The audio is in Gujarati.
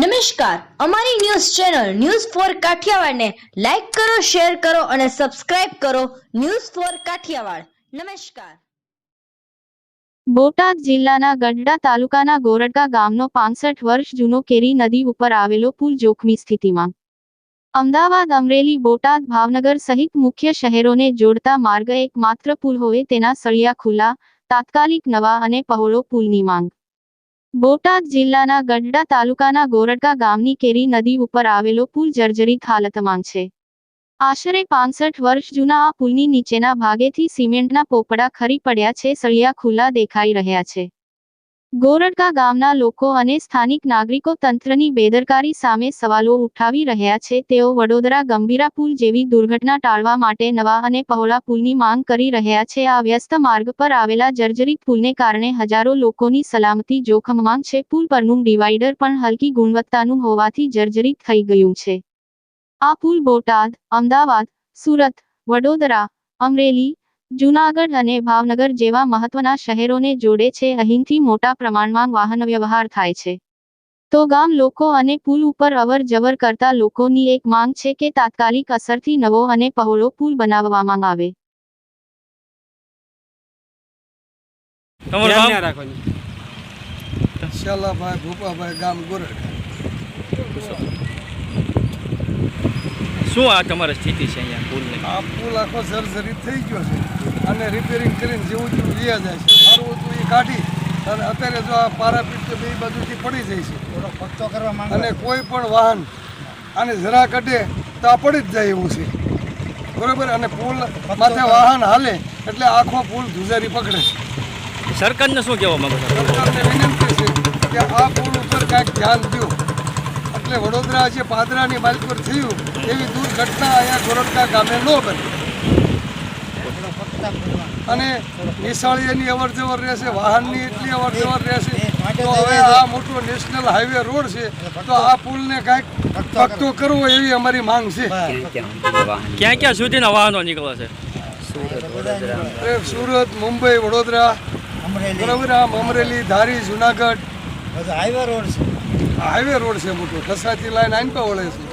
નમસ્કાર. અમારી ન્યૂઝ ચેનલ ન્યૂઝ ફોર કાઠિયાવાડને લાઈક કરો, શેર કરો અને સબસ્ક્રાઇબ કરો ન્યૂઝ ફોર કાઠિયાવાડ. નમસ્કાર. બોટાદ જિલ્લાના ગઢડા તાલુકાના ગોરડકા ગામનો પાંસઠ વર્ષ જૂનો કેરી નદી ઉપર આવેલો પુલ જોખમી સ્થિતિમાં. અમદાવાદ અમરેલી બોટાદ ભાવનગર સહિત મુખ્ય શહેરોને જોડતા માર્ગ એક માત્ર પુલ હોય તેના સળિયા ખુલ્લા, તાત્કાલિક નવા અને પહોળો પુલની માંગ. બોટાદ જિલ્લાના ગઢડા તાલુકાના ગોરડકા ગામની કેરી નદી ઉપર આવેલો પુલ જર્જરિત હાલતમાં છે. આશરે પાંસઠ વર્ષ જૂના આ પુલની નીચેના ભાગેથી સિમેન્ટના પોપડા ખરી પડ્યા છે, સળિયા ખુલ્લા દેખાઈ રહ્યા છે. ગોરડકા ગામના લોકો અને સ્થાનિક નાગરિકો તંત્રની બેદરકારી સામે સવાલો ઉઠાવી રહ્યા છે. તેઓ વડોદરા ગંભીરા પુલ જેવી દુર્ઘટના ટાળવા માટે નવા અને પહોળા પુલની માંગ કરી રહ્યા છે. આ વ્યસ્ત માર્ગ પર આવેલા જર્જરિત પુલને કારણે હજારો લોકોની સલામતી જોખમમાં છે. પુલ પરનું ડિવાઈડર પણ હલકી ગુણવત્તાનું હોવાથી જર્જરિત થઈ ગયું છે. આ પુલ બોટાદ, અમદાવાદ, સુરત, વડોદરા, અમરેલી જૂનાગઢ અને ભાવનગર જેવા મહત્વના શહેરોને જોડે છે અહીંથી મોટા પ્રમાણમાં વાહન વ્યવહાર થાય છે. તો ગામ લોકો અને પુલ ઉપર અવર જવર કરતા લોકોની એક માંગ છે કે તાત્કાલિક અસરથી નવો અને પહોળો પુલ બનાવવામાં આવે. શાલાભાઈ ભૂપાભાઈ ગામ ગોરડ. શું આ તમારી સ્થિતિ છે અહીંયા પુલની આ પુલ આખો સર્જરી થઈ ગયો છે. અને રિપેરિંગ કરીને જેવું જેવું લઈ જાય છે. સારું હતું એ કાઢી અને અત્યારે જો આ પારાપીટ બે બાજુથી પડી જાય છે. અને કોઈ પણ વાહન આને જરા કાઢે તો આ પડી જ જાય એવું છે. બરોબર? અને પુલ માથે વાહન હાલે એટલે આખો પુલ ધુજારી પકડે છે. સરકારને શું કહેવા માંગો સરકારને વિનંતી છે કે આ પુલ ઉપર કાંઈક ધ્યાન દો એટલે વડોદરા જે પાદરાની માર્ગ પર થયું એવી દુર્ઘટના અહીંયા ગોરડકા ગામે ન બની. અને નિશાળીની અવર જવર રહેશે વાહનની એટલી અવર જવર રહેશે તો હવે આ મોટો નેશનલ હાઈવે રોડ છે તો આ પુલને કાંઈક પક્કો કરવો એવી અમારી માંગ છે. ક્યાં ક્યાં સુધીના વાહનો નીકળે? છે? સુરત મુંબઈ વડોદરા બરાબર આમ અમરેલી ધારી જુનાગઢ હાઈવે રોડ છે. હાઈવે રોડ છે મોટો. ઠસાથી લાઈન આઈન વળે છે.